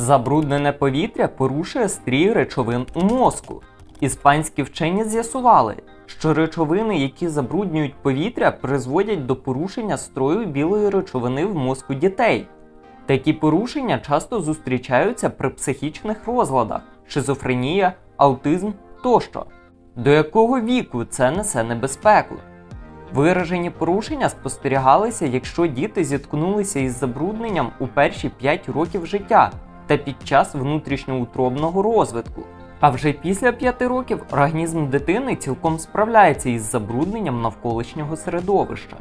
Забруднене повітря порушує стрій речовин у мозку. Іспанські вчені з'ясували, що речовини, які забруднюють повітря, призводять до порушення строю білої речовини в мозку дітей. Такі порушення часто зустрічаються при психічних розладах, шизофренія, аутизм тощо. До якого віку це несе небезпеку? Виражені порушення спостерігалися, якщо діти зіткнулися із забрудненням у перші 5 років життя та під час внутрішньоутробного розвитку. А вже після 5 років організм дитини цілком справляється із забрудненням навколишнього середовища.